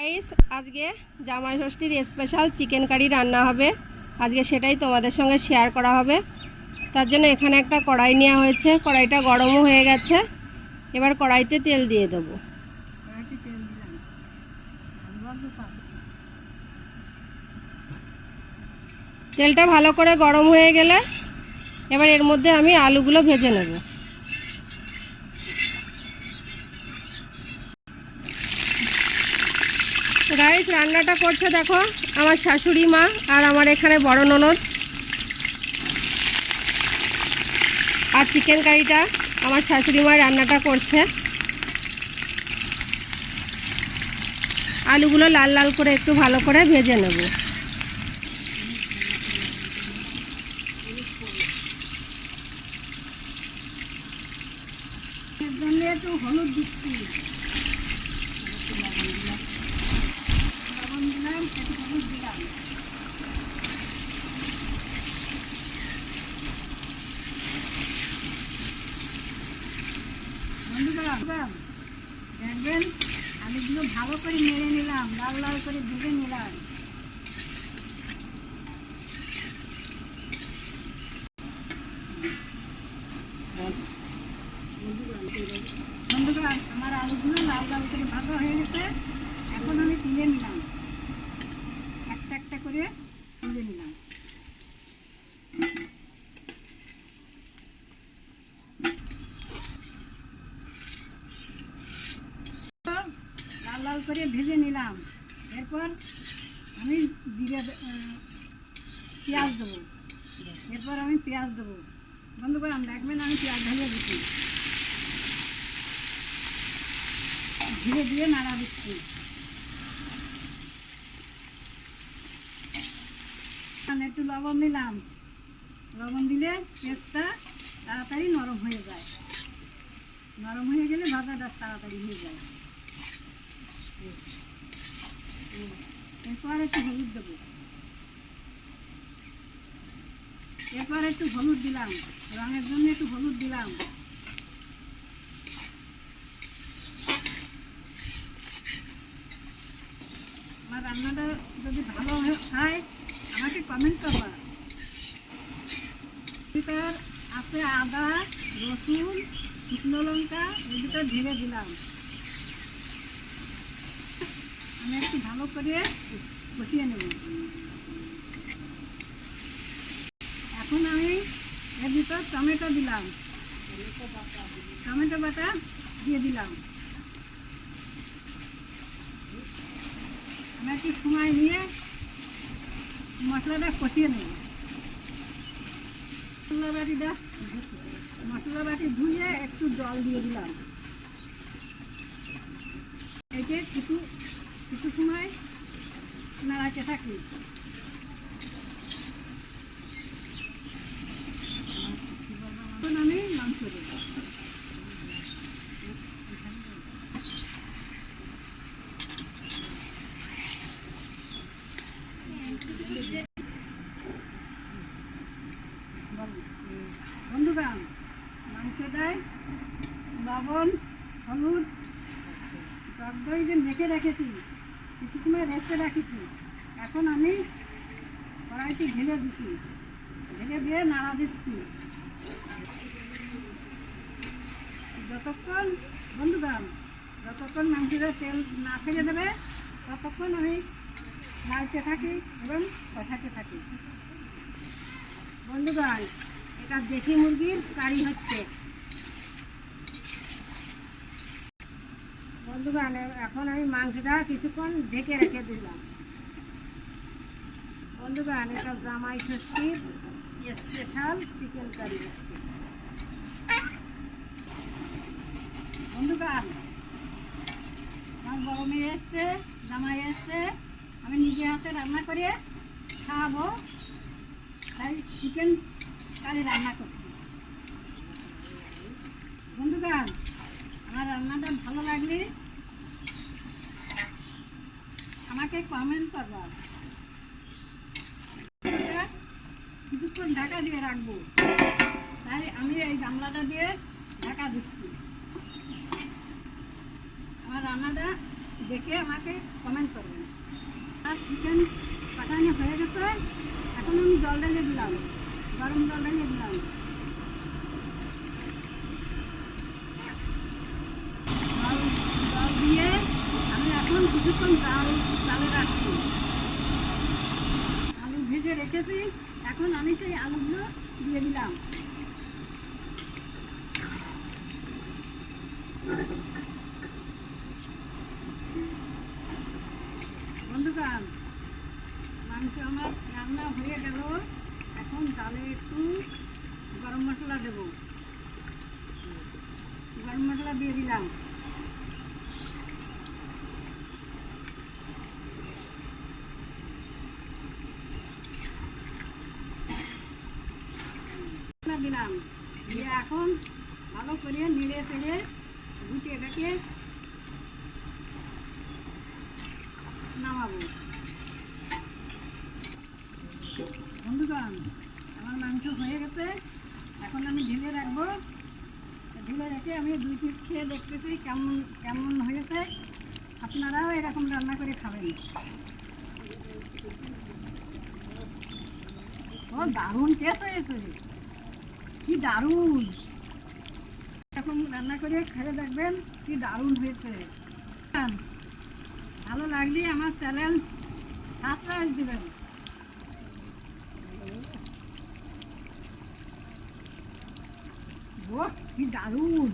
Guys আজকে জামাই ষষ্ঠীর স্পেশাল চিকেন কারি রান্না হবে। আজকে সেটাই তোমাদের সঙ্গে শেয়ার করা হবে। তার জন্য এখানে একটা কড়াই নেওয়া হয়েছে। কড়াইটা গরমও হয়ে গেছে। এবার কড়াইতে তেল দিয়ে দেবো। তেলটা ভালো করে গরম হয়ে গেলে এবার এর মধ্যে আমি আলুগুলো ভেজে নেব। গাইস রান্নাটা করছে দেখো আমার শাশুড়ি মা আর আমার এখানে বড় ননদ। আর চিকেন কারিটা আমার শাশুড়ি মা রান্নাটা করছে। আলুগুলো লাল লাল করে একটু ভালো করে ভেজে নেব। হলুদ দিচ্ছি। দেখবেন আলুগুলো ভালো করে নেড়ে নিলাম লাল লাল করে নিলাম আমার আলুগুলো লাল লাল করে ভাজা হয়ে গেছে। এখন আমি তুলে নিলাম। করে তুলে নিলাম। লাল লাল করে ভেজে নিলাম। এরপর আমি জিরে পেঁয়াজ দেবো। এরপর আমি পেঁয়াজ দেবো। বন্ধু করে আমি দেখবেন আমি পেঁয়াজ ভেজে দিচ্ছি। ধীরে ধীরে নাড়া দিচ্ছি আমি একটু লবণ দিলাম। লবণ দিলে পেঁয়াজটা তাড়াতাড়ি নরম হয়ে যায়। নরম হয়ে গেলে ভাজাটা তাড়াতাড়ি হয়ে যায়। এরপর একটু হলুদ দেবো। এরপর একটু হলুদ দিলাম। রঙের জন্য একটু হলুদ দিলাম। আমার রান্নাটা যদি ভালো হয় আমাকে কমেন্ট করবা এটার আছে আদা, রসুন, শুকনো লঙ্কা এগুলো ঢেলে দিলাম। আমি একটু ভালো করে কষিয়ে নেব। এখন আমি এর ভিতর টমেটো দিলাম। টমেটো বাটা দিয়ে দিলাম। আমি একটু সময় নিয়ে মশলাটা কষিয়ে নেব মশলা বাটিটা মশলা বাটি ধুয়ে একটু জল দিয়ে দিলাম। এতে কিছু কিছু সময় নাড়াতে থাকি এখন আমি মাংস দেবো বন্ধুগান মাংসটায় লবণ, হলুদ টক দই যে মেখে রেখেছি কিছু সময় রেখে রাখেছি। এখন আমি কড়াইটি ঢেলে দিচ্ছি। ঢেলে দিয়ে নাড়া দিচ্ছি। যতক্ষণ বন্ধুগান যতক্ষণ মাংসটা তেল না ফেলে দেবে, ততক্ষণ আমি নাড়তে থাকি এবং কষাতে থাকি। বন্ধুগণ, এটা দেশি মুরগির কারি হচ্ছে। এ- এখন আমি মাংসটা কিছুক্ষণ ঢেকে রেখে দিলাম। বন্ধুগণ, এটা জামাই ষষ্ঠীর স্পেশাল চিকেন কারি হচ্ছে আমার বড় মেয়ে এসছে, জামাই এসছে। আমি নিজে হাতে রান্না করে খাওয়াবো। তাই চিকেন কারি রান্না করছি। বন্ধুগণ, আমার রান্নাটা ভালো লাগলে আমাকে কমেন্ট করবা। কিছুক্ষণ ঢাকা দিয়ে রাখব। তাই আমি এই গামলাটা দিয়ে ঢাকা দিচ্ছি। আমার রান্নাটা দেখে আমাকে কমেন্ট করবেন আর চিকেন কাটানো হয়ে গেছে। এখন আমি জল ঢেলে দিলাম। গরম জল ঢেলে দিলাম জল জল দিয়ে আমি এখন কিছুক্ষণ জাল জালে রাখছি। আলু ভেজে রেখেছি। এখন আমি সেই আলুগুলো দিয়ে দিলাম। বন্ধুগণ, মাংস আমার রান্না হয়ে গেল। এখন ডালে একটু গরম মশলা দেব। গরম মশলা দিয়ে দিলাম মশলা দিলাম। দিয়ে এখন ভালো করে নেড়ে ফেড়ে গুটিয়ে এটাকে নামাবো। বন্ধুগণ, আমার মাংস হয়ে গেছে। এখন আমি ঢেলে রাখব। ঢেলে রেখে আমি দুই পিস খেয়ে দেখতেছি কেমন কেমন হয়েছে। আপনারাও এরকম রান্না করে খাবেন। ও দারুণ টেস্ট হয়েছে। কি দারুণ। এরকম রান্না করে খেয়ে দেখবেন কি দারুণ হয়েছে। ভালো লাগলে আমার চ্যানেল সাবস্ক্রাইব দিবেন। কি দারুণ।